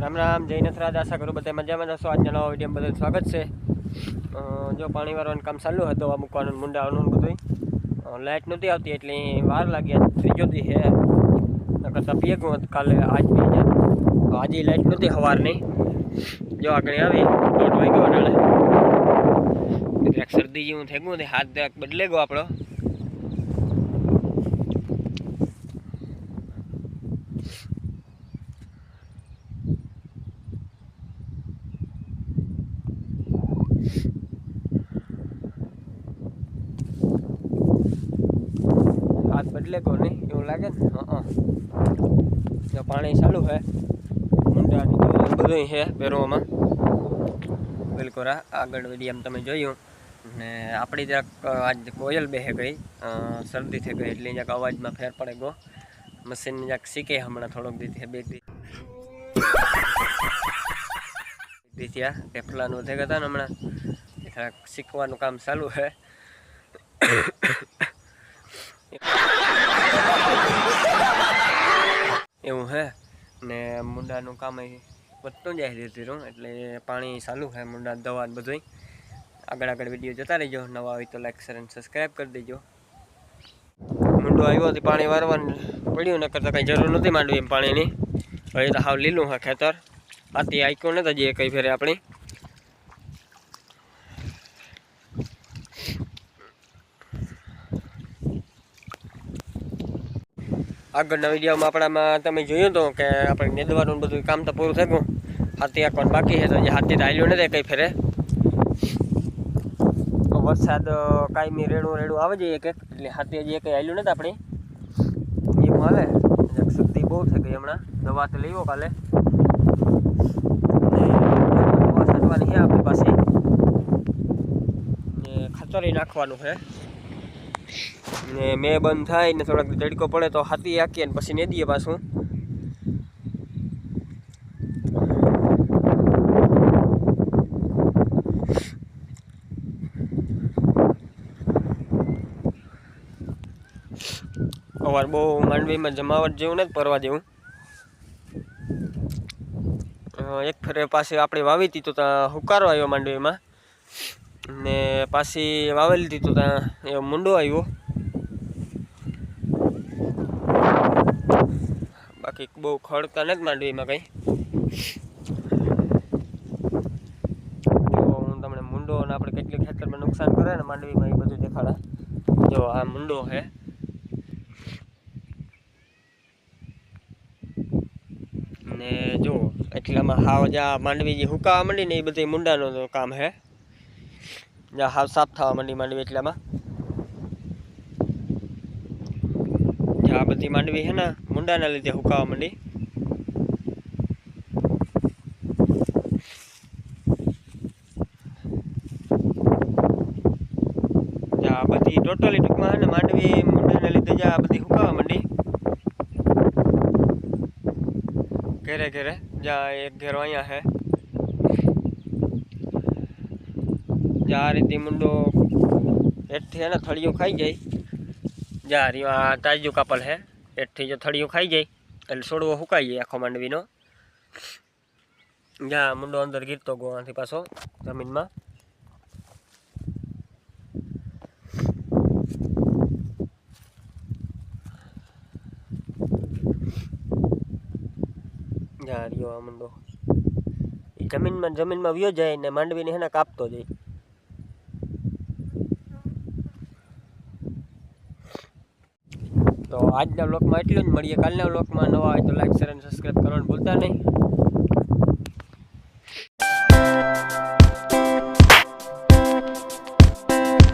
રામ રામ, જય નથરાજ આશા કરું બધા મજામાં જશો આજના નવા વીડિયો બદલ સ્વાગત છે. જો પાણી વારવાનું કામ ચાલુ હતું આ મૂકવાનું મુંડાવાનું બધું લાઇટ નહોતી આવતી એટલે વાર લાગી ત્રીજો દી હે. કરતાં પીએ ભેગું હતું કાલે, આજ પી જાય આજે લાઇટ નહોતી સવારની જો આગળ આવી, દોઢ વાગ્યો જરાક શરદી જેવું થઈ ગયું હાથ બદલે ગયો આપણો. બદલે કો નહીં, એવું લાગે ને હા જો પાણી ચાલુ છે. મુંડાની બધું છે પહેરવામાં. બિલકુલ આગળ આગળ એમ તમે જોયું. ને આપણી જરાક આજ કોયલ બેહે ગઈ. શરદી થઈ ગઈ એટલે જરાક અવાજમાં ફેર પડે ગયો મશીન જરાક શીખે હમણાં થોડોક દીધી બે દી. દી થયા પેફલાનું થઈ ગયા હતા ને હમણાં. એ શીખવાનું કામ ચાલુ છે એવું હે ને મુંડાનું કામ વધતું જાય ધીરે ધીરું એટલે પાણી ચાલુ થાય મુંડા, દવા બધું આગળ આગળ વીડિયો જતા રહેજો, નવા હોય તો લાઈક શેર અને સબસ્ક્રાઈબ કરી દેજો. મુંડો આવ્યો હતી પાણી વારવાનું પડ્યું, નકર તો કંઈ જરૂર નથી માંડવી એમ પાણીની. હવે તો હાવ લીલું હા ખેતર. આથી આઈક્યું નથી હજી કઈ ફેરે આપણી. આગળના વિડીયોમાં આપણામાં તમે જોયું તો કે આપણે નેદવાનું બધું કામ તો પૂરું થઈ ગયું. હાથી આખવાનું બાકી છે, તો જે હાથી હાલ્યું નથી કંઈ ફેરે. વરસાદ કાયમી રેડું રેડું આવે છે એક એટલે હાથી હજી કંઈ હાલ્યું નથી આપણે. એવું આવે. શક્તિ બહુ થઈ ગઈ હમણાં. દવા તો લેવો કાલે. દવા છાંટવાની છે આપણી પાસે. ને ખાતરી નાખવાનું છે. ને મેં બંધ થાય ને થોડાક તડકો પડે તો હાથી હાકીએ ને પછી નેદીએ પાછું. અવાર બહુ માંડવીમાં જમાવટ જેવું નથી પરવા જેવું. એક ફરે પાસે આપણે વાવી હતી તો ત્યાં હુકારો આવ્યો માંડવીમાં. ને પાછી વાવેલી હતી તો ત્યાં એ મુંડો આવ્યો. બાકી બહુ ખડતા નથી માંડવીમાં કંઈ. જો, હું તમને મુંડો અને આપણે કેટલી ખેતરમાં નુકસાન કરે ને માંડવીમાં એ બધું દેખાડા. જો, આ મુંડો છે. ને જો, એટલામાં હાવ જ્યાં માંડવી જે હુકાવા માંડી ને એ બધી મુંડાનું તો કામ છે. હાવ સાફ થવા માંડી માંડવી એટલામાં. આ બધી માંડવી છે ને, મુંડાના લીધે હુકાવા માંડી. આ બધી ટોટલી ટૂંકમાં ને, માંડવી, મુંડાના લીધે જ્યાં આ બધી હુકાવા માંડી. ઘેરે ઘેરે જ્યાં એક ઘેરો અહીંયા છે આ રીતે મુંડો હેઠથી એને થળિયું ખાઈ જાય. જા, રહ્યો આ તાજું કાપલ હે. હેઠથી જો થળિયું ખાઈ જાય, એટલે છોડવો સુકાઈ જાય આખો માંડવીનો. જ્યાં મુંડો અંદર ગીરતો ગોવાથી પાછો જમીનમાં. જ્યાં રહ્યો આ મુંડો. જમીનમાં જમીનમાં વ્યો જાય ને માંડવીને એને કાપતો જાય. તો આજના બ્લોકમાં એટલું જ. મળીએ કાલના બ્લોકમાં નવા હોય તો લાઈક શેર અને સબસ્ક્રાઈબ કરવાનું ભૂલતા નહીં.